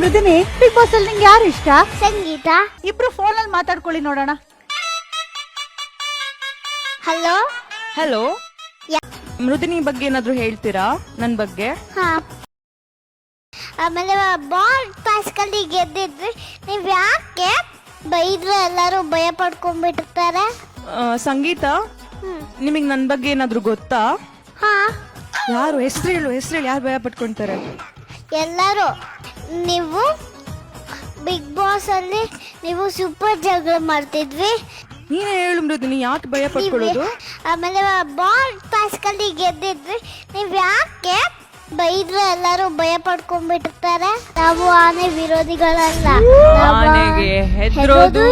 ಮೃದಿನಿ big boss ಅಲ್ಲಿ ನಿಂಗೆ ಯಾರು ಇಷ್ಟ? ಸಂಗೀತ. ಇಬ್ರು ಫೋನ್ ಅಲ್ಲಿ ಮಾತಾಡ್ಕೊಳ್ಳಿ ನೋಡೋಣ. ಹಲೋ ಹಲೋ ಯಾ- ಮೃದಿನಿ ಬಗ್ಗೆ ಏನಾದ್ರು ಹೇಳ್ತೀರಾ ನನ್ ಬಗ್ಗೆ? ಹಾ. ಆಮೇಲೆ ಬಾಲ್ ಪಾಸ್ಕಲ್ಲಿ ಗೆದ್ದಿದ್ರಿ ನೀವ್ ಯಾಕೆ ಬೈದ್ರೆ ಎಲ್ಲರೂ ಭಯ ಪಡ್ಕೊಂಡ್ಬಿಟ್ಟಿರ್ತಾರೆ? ಆ, ಸಂಗೀತ? ಹ್ಮ್. ನಿಮಗ್ ನನ್ ಬಗ್ಗೆ ಏನಾದ್ರು ಗೊತ್ತಾ? ಹಾ. ಯಾರು? ಹೆಸರು ಹೇಳು ಹೆಸರು ಹೇಳು ಯಾರು ಭಯ ಪಟ್ಕೊಂತಾರೆ? ಎಲ್ಲರೂ. ನೀವು ಬಿಗ್ ಬಾಸ್ ಅಲ್ಲಿ ನೀವು ಸೂಪರ್ ಜಗಳ ಮಾಡ್ತಿದ್ವಿ. ನೀನೇ ಹೇಳು ಮೃದಿನಿ ಯಾಕೆ ಭಯ ಪಡ್ಕೊಳ್ಳೋದು ಆಮೇಲೆ ಬಾಲ್ ಪಾಸ್ಕಲ್ಲಿ ಗೆದ್ದಿದ್ವಿ. ನೀವು ಯಾಕೆ ಬೈದ್ರೆ ಎಲ್ಲರೂ ಭಯ ಪಡ್ಕೊಂಡ್ಬಿಟ್ಟಿರ್ತಾರೆ ನಾವು ಆನೆ ವಿರೋಧಿಗಳಲ್ಲ. ನಾವು ಆನೆಗೆ ಹೆದ್ರೋದು